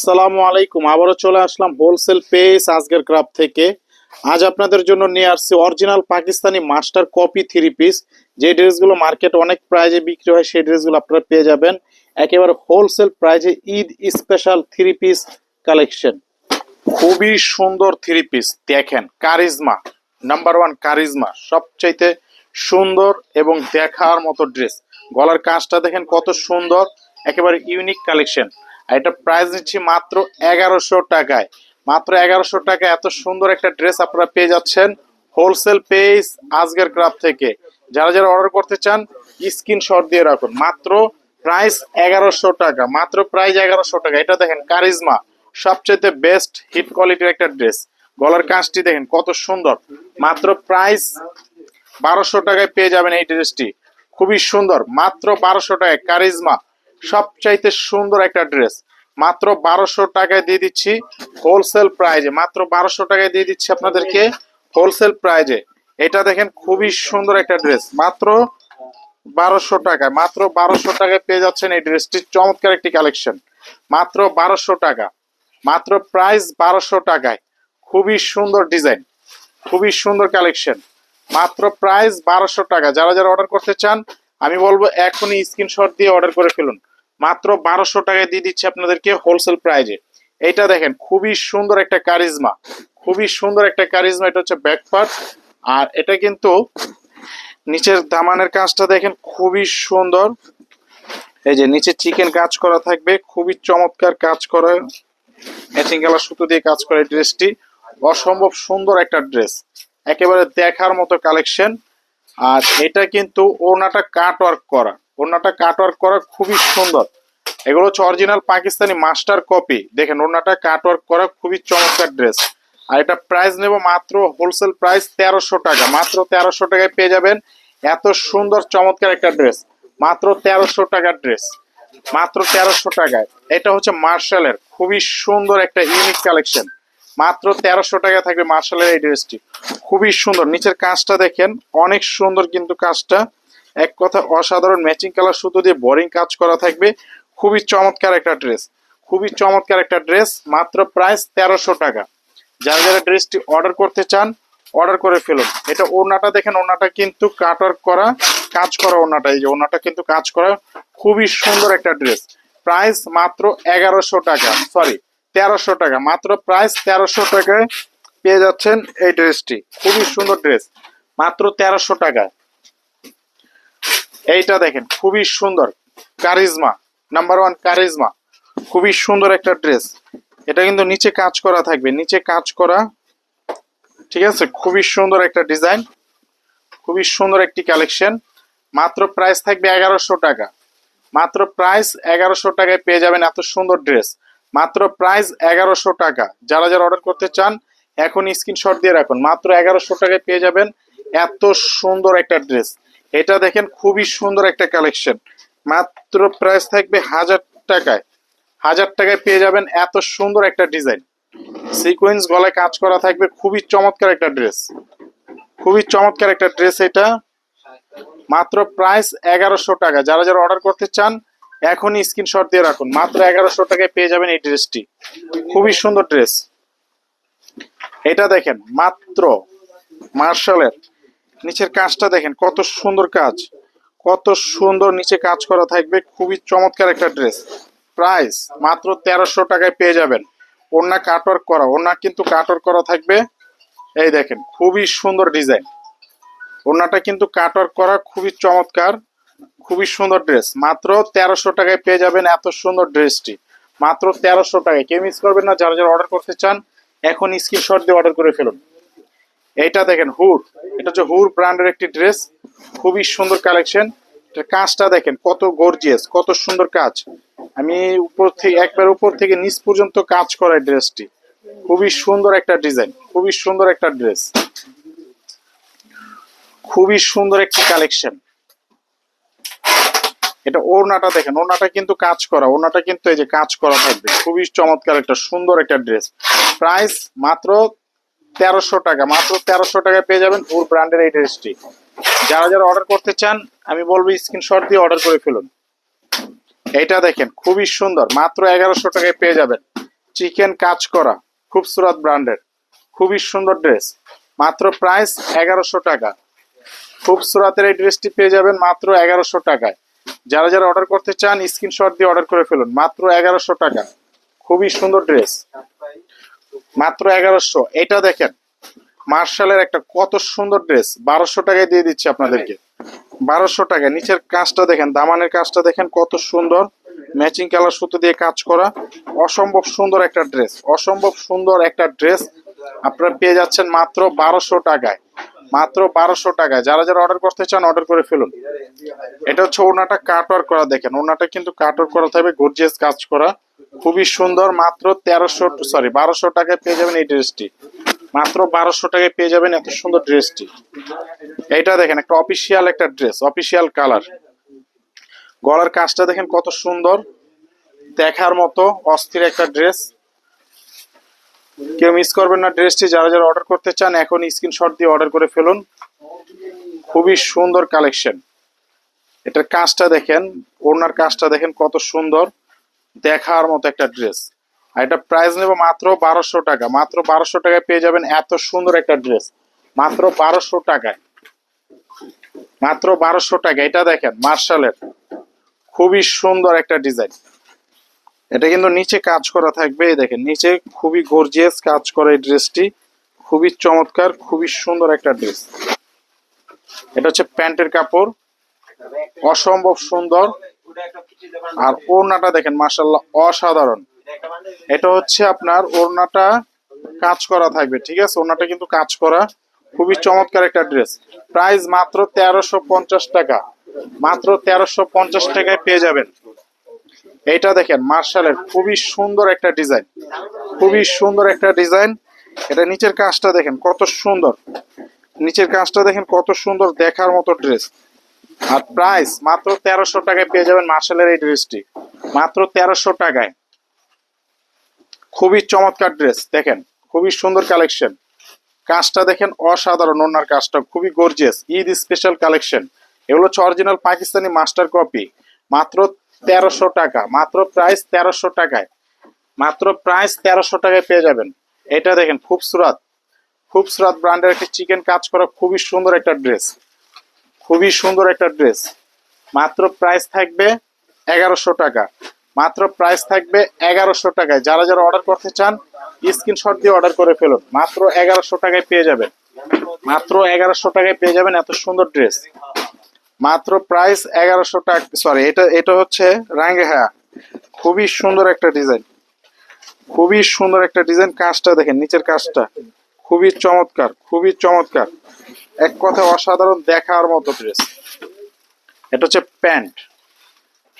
আসসালামু আলাইকুম। আবারও চলে আসলাম হোলসেল পেস আজকের ক্রাফ থেকে। আজ আপনাদের জন্য নিয়ে আসছি original Pakistani master copy three piece যে ড্রেসগুলো মার্কেট অনেক প্রাইজে বিক্রি হয়, সেই ড্রেসগুলো আপনারা পেয়ে যাবেন। একেবারে হোলসেল প্রাইজে Eid special three piece collection খুবই সুন্দর থ্রি পিস দেখেন কারিজমা নাম্বার ওয়ান কারিজমা সবচাইতে সুন্দর এবং দেখার মতো ড্রেস গলার কাজটা দেখেন কত সুন্দর। একেবারে ইউনিক কালেকশন এটা প্রাইস নিচ্ছি মাত্র এগারোশো টাকায়। মাত্র এগারোশো টাকায় এত সুন্দর একটা ড্রেস আপনারা পেয়ে যাচ্ছেন হোলসেল পেজ আজকের ক্রাফ থেকে। যারা যারা অর্ডার করতে চান স্ক্রিনশট দিয়ে রাখুন। মাত্র প্রাইস এগারোশো টাকা, মাত্র প্রাইস এগারোশো টাকা। এটা দেখেন কারিজমা সবচেয়ে বেস্ট হিট কোয়ালিটির একটা ড্রেস গলার কাজটি দেখেন, কত সুন্দর। মাত্র প্রাইস বারোশো টাকায় পেয়ে যাবেন এই ড্রেসটি খুবই সুন্দর, মাত্র বারোশো টাকায় কারিজমা সবচাইতে সুন্দর একটা ড্রেস। মাত্র বারোশো টাকায় দিয়ে দিচ্ছি হোলসেল প্রাইজে। মাত্র বারোশো টাকায় দিয়ে দিচ্ছি আপনাদেরকে হোলসেল প্রাইজে। এটা দেখেন খুবই সুন্দর একটা ড্রেস। মাত্র বারোশো টাকায়। মাত্র বারোশো টাকায় পেয়ে যাচ্ছেন এই ড্রেসটি। চমৎকার একটি কালেকশন। মাত্র বারোশো টাকা। মাত্র প্রাইস বারোশো টাকায়। খুবই সুন্দর ডিজাইন। খুবই সুন্দর কালেকশন। মাত্র প্রাইস বারোশো টাকা। যারা যারা অর্ডার করতে চান, আমি বলব এখনই স্ক্রিনশট দিয়ে অর্ডার করে ফেলুন। মাত্র বারোশো টাকায় দিয়ে দিচ্ছে আপনাদেরকে হোলসেল প্রাইজে এটা দেখেন, খুবই সুন্দর একটা কারিজমা খুবই সুন্দর একটা কারিজমা এটা হচ্ছে ব্যাকপার্ট আর এটা কিন্তু নিচের দামানের কাজটা দেখেন, খুবই সুন্দর। এই যে নিচে চিকেন কাজ করা থাকবে, খুবই চমৎকার কাজ করা। ম্যাচিং কালার সুতো দিয়ে কাজ করে ড্রেসটি অসম্ভব সুন্দর একটা ড্রেস একেবারে দেখার মতো কালেকশন আর এটা কিন্তু ওনাটা কাট ওয়ার্ক করা। ওনাটা কাট ওয়ার্ক করা খুবই সুন্দর। এগুলো হচ্ছে অরিজিনাল পাকিস্তানি মাস্টার কপি দেখেন, ওড়নাটা কাট ওয়ার্ক করা খুবই চমৎকার ড্রেস আর এটা প্রাইস নেব মাত্র হোলসেল প্রাইস তেরোশো টাকা। মাত্র তেরোশো টাকায় পেয়ে যাবেন এত সুন্দর, চমৎকার একটা ড্রেস মাত্র তেরোশো টাকার ড্রেস মাত্র তেরোশো টাকায়। এটা হচ্ছে মার্শালের খুবই সুন্দর একটা ইউনিক কালেকশন মাত্র তেরোশো টাকা থাকবে মার্শালের এই ড্রেসটি খুবই সুন্দর। নিচের কাজটা দেখেন, অনেক সুন্দর কিন্তু কাজটা। এক কথা, অসাধারণ ম্যাচিং কালার সুতো দিয়ে বোরিং কাজ করা থাকবে। খুবই চমৎকার একটা ড্রেস খুবই চমৎকার একটা ড্রেস মাত্র প্রাইস তেরোশো টাকা। যারা যারা ড্রেসটি অর্ডার করতে চান অর্ডার করে ফেলুন। এটা ওড়নাটা দেখেন, ওড়নাটা কিন্তু কাটার করা, কাজ করা ওড়নাটা। এই যে ওড়নাটা কিন্তু কাজ করা, খুবই সুন্দর একটা ড্রেস প্রাইস মাত্র এগারোশো টাকা সরি তেরোশো টাকা। মাত্র প্রাইস তেরোশো টাকায় পেয়ে যাচ্ছেন এই ড্রেসটি খুবই সুন্দর ড্রেস মাত্র তেরোশো টাকায় এইটা দেখেন, খুবই সুন্দর। Charisma number one charisma. খুবই সুন্দর একটা ড্রেস এটা কিন্তু নিচে কাজ করা থাকবে। নিচে কাজ করা, ঠিক আছে? খুবই সুন্দর একটা ডিজাইন খুবই সুন্দর একটি কালেকশন মাত্র প্রাইস থাকবে এগারোশো টাকা। মাত্র প্রাইস এগারোশো টাকায় পেয়ে যাবেন এত সুন্দর ড্রেস মাত্র প্রাইস এগারোশো টাকা। যারা যারা অর্ডার করতে চান এখন স্ক্রিনশট দিয়ে রাখুন। মাত্র এগারোশো টাকায় পেয়ে যাবেন এত সুন্দর একটা ড্রেস এটা দেখেন খুবই সুন্দর একটা কালেকশন। মাত্র প্রাইস থাকবে হাজার টাকায়। হাজার টাকায় পেয়ে যাবেন এত সুন্দর একটা ডিজাইন। সিকোয়েন্স গলায় কাজ করা থাকবে খুবই চমৎকার একটা ড্রেস খুবই চমৎকার একটা ড্রেস এটা। মাত্র প্রাইস এগারোশো টাকা। যারা যারা অর্ডার করতে চান, এখনই স্ক্রিনশট দিয়ে রাখুন। মাত্র এগারোশো টাকায় পেয়ে যাবেন এই ড্রেসটি খুবই সুন্দর ড্রেস এটা দেখেন, মাত্র মার্শালের নিচের কাজটা দেখেন, কত সুন্দর কাজ। কত সুন্দর নিচে কাজ করা থাকবে, খুবই চমৎকার একটা ড্রেস। প্রাইস মাত্র তেরোশো টাকায় পেয়ে যাবেন। ওড়না কাটওয়ার্ক করা, ওড়না কিন্তু কাটওয়ার্ক করা থাকবে। এই দেখেন, খুবই সুন্দর ডিজাইন। ওড়নাটা কিন্তু কাটওয়ার্ক করা খুবই চমৎকার, খুবই সুন্দর ড্রেস। মাত্র তেরোশো টাকায় পেয়ে যাবেন এত সুন্দর ড্রেসটি। মাত্র তেরোশো টাকায়। কেউ মিস করবেন না, যারা যারা অর্ডার করতে চান, এখন স্ক্রিনশট দিয়ে অর্ডার করে ফেলুন। এইটা দেখেন হুর। এটা হচ্ছে হুর ব্র্যান্ডের একটি ড্রেস। খুবই সুন্দর কালেকশন। কাজটা দেখেন, কত গর্জিয়াস কত সুন্দর কাজ। আমি উপর থেকে, একবার উপর থেকে নিচ পর্যন্ত কাজ করা ড্রেসটি। খুবই সুন্দর একটা ডিজাইন, খুবই সুন্দর একটা ড্রেস। খুবই সুন্দর একটি কালেকশন। এটা ওড়নাটা দেখেন, ওড়নাটা কিন্তু কাজ করা, ওড়নাটা কিন্তু এই যে কাজ করা থাকবে। খুবই চমৎকার একটা, সুন্দর একটা ড্রেস। প্রাইস মাত্র তেরোশো টাকা, মাত্র তেরোশো টাকায় পেয়ে যাবেন ওর ব্র্যান্ডের এই ড্রেসটি যারা যারা অর্ডার করতে চান, আমি বলব স্ক্রিনশট দিয়ে অর্ডার করে ফেলুন। এটা দেখেন, খুবই সুন্দর, মাত্র এগারোশো টাকায় পেয়ে যাবেন। চিকেন কাজ করা খুবসুরত ব্র্যান্ডের খুবই সুন্দর ড্রেস মাত্র প্রাইস এগারোশো টাকা। খুবসুরাতের এই ড্রেসটি পেয়ে যাবেন মাত্র এগারোশো টাকায়। যারা যারা অর্ডার করতে চান স্ক্রিনশট দিয়ে অর্ডার করে ফেলুন, মাত্র এগারোশো টাকা। খুবই সুন্দর ড্রেস মাত্র এগারোশো। এটা দেখেন, মার্শালের একটা কত সুন্দর ড্রেস। বারোশো টাকায় দিয়ে দিচ্ছি আপনাদেরকে। বারোশো টাকা। নিচের কাজটা দেখেন, দামানের কাজটা দেখেন, কত সুন্দর। ম্যাচিং কালার সুতো দিয়ে কাজ করা। অসম্ভব সুন্দর একটা ড্রেস। অসম্ভব সুন্দর একটা ড্রেস আপনারা পেয়ে যাচ্ছেন মাত্র বারোশো টাকায়। মাত্র বারোশো টাকায়। যারা যারা অর্ডার করতে চান, অর্ডার করে ফেলুন। এটা হচ্ছে ওনাটা কাটওয়ার করা। দেখেন ওনাটা কিন্তু কাটওয়ার করা থাকবে গর্জিয়াস কাজ করা। খুবই সুন্দর, মাত্র তেরোশো সরি বারোশো টাকায় পেয়ে যাবেন এই ড্রেসটি। মাত্র বারোশো টাকায় পেয়ে যাবেন এত সুন্দর ড্রেসটি। এইটা দেখেন, একটা অফিসিয়াল একটা ড্রেস অফিসিয়াল কালার গলার কাজটা দেখেন কত সুন্দর। দেখার মতো অস্থির একটা ড্রেস কেউ মিস করবেন না ড্রেসটি, যারা যারা অর্ডার করতে চান, এখন স্ক্রিনশট দিয়ে অর্ডার করে ফেলুন। খুবই সুন্দর কালেকশন এটার কাজটা দেখেন ওনার কাজটা দেখেন কত সুন্দর। দেখার মতো একটা ড্রেস আর এটা প্রাইস নেব মাত্র বারোশো টাকা। মাত্র বারোশো টাকায় পেয়ে যাবেন এত সুন্দর একটা ড্রেস মাত্র বারোশো টাকায়। মাত্র বারোশো টাকা এটা দেখেন, মার্শালের। খুবই সুন্দর একটা ডিজাইন এটা কিন্তু নিচে কাজ করা থাকবে, এই দেখেন, নিচে খুবই গর্জিয়াস কাজ করা এই ড্রেসটি খুবই চমৎকার, খুবই সুন্দর একটা ড্রেস এটা হচ্ছে প্যান্টের কাপড়। অসম্ভব সুন্দর। আর ওড়নাটা দেখেন মার্শাল্লাহ অসাধারণ। এটা হচ্ছে আপনার ওড়নাটা কাজ করা থাকবে, ঠিক আছে? ওড়নাটা কিন্তু কাজ করা খুবই চমৎকার একটা ড্রেস। প্রাইস মাত্র তেরোশো পঞ্চাশ টাকা। মাত্র তেরোশো পঞ্চাশ টাকায় পেয়ে যাবেন। এটা দেখেন, মার্শালের খুবই সুন্দর একটা ডিজাইন। খুবই সুন্দর একটা ডিজাইন। এটা নিচের কাজটা দেখেন, কত সুন্দর। নিচের কাজটা দেখেন, কত সুন্দর দেখার মতো ড্রেস। আর প্রাইস মাত্র তেরোশো টাকায় পেয়ে যাবেন মার্শালের এই ড্রেসটি মাত্র তেরোশো টাকায়। খুবই চমৎকার ড্রেস দেখেন, খুবই সুন্দর কালেকশন কাজটা দেখেন অসাধারণ, ওনার কাজটা খুবই গর্জিয়াস ঈদ স্পেশাল কালেকশন এগুলো হচ্ছে অরিজিনাল পাকিস্তানি মাস্টার কপি মাত্র তেরোশো টাকা, মাত্র প্রাইস তেরোশো টাকায়। মাত্র প্রাইস তেরোশো টাকায় পেয়ে যাবেন। এটা দেখেন, খুবসুরাত। খুবসুরাত ব্র্যান্ডের একটা চিকেন কাজ করা খুবই সুন্দর একটা ড্রেস খুবই সুন্দর একটা ড্রেস। মাত্র প্রাইস থাকবে এগারোশো টাকা। মাত্র প্রাইস থাকবে এগারোশো টাকায়। যারা যারা অর্ডার করতে চান স্ক্রিনশট দিয়ে অর্ডার করে ফেলুন। মাত্র এগারোশো টাকায় পেয়ে যাবেন। মাত্র এগারোশো টাকায় পেয়ে যাবেন এত সুন্দর ড্রেস। মাত্র প্রাইস এগারোশো টাকা সরি এটা এটা হচ্ছে রাঙ্গে হ্যাঁ খুবই সুন্দর একটা ডিজাইন খুবই সুন্দর একটা ডিজাইন কাজটা দেখেন, নিচের কাজটা। খুবই চমৎকার খুবই চমৎকার। এক কথা অসাধারণ দেখার মতো ড্রেস এটা হচ্ছে প্যান্ট।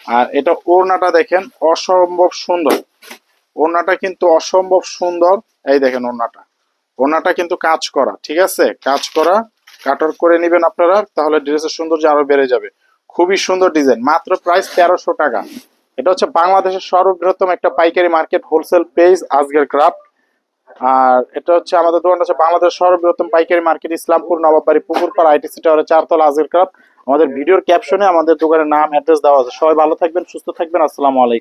আর এটা ওড়নাটা দেখেন অসম্ভব সুন্দর। ওড়নাটা কিন্তু অসম্ভব সুন্দর। এই দেখেন ওড়নাটা। ওড়নাটা কিন্তু কাজ করা, ঠিক আছে? কাজ করা, কাটার করে নেবেন আপনারা, তাহলে ড্রেসের সৌন্দর্য আরও বেড়ে যাবে। খুবই সুন্দর ডিজাইন মাত্র প্রাইস তেরোশো টাকা। এটা হচ্ছে বাংলাদেশের সর্ববৃহত্তম একটা পাইকারি মার্কেট হোলসেল পেজ আজকের ক্রাফট আর এটা হচ্ছে আমাদের দোকান হচ্ছে বাংলাদেশ সর্ববৃহত্তম পাইকারি মার্কেট, ইসলামপুর, নবাববাড়ি, পুকুরপাড় আইটিসি টাওয়ারের চারতলা আজির ক্রাফ আমাদের ভিডিওর ক্যাপশনে আমাদের দোকানের নাম অ্যাড্রেস দেওয়া আছে। সবাই ভালো থাকবেন, সুস্থ থাকবেন। আসসালামু আলাইকুম।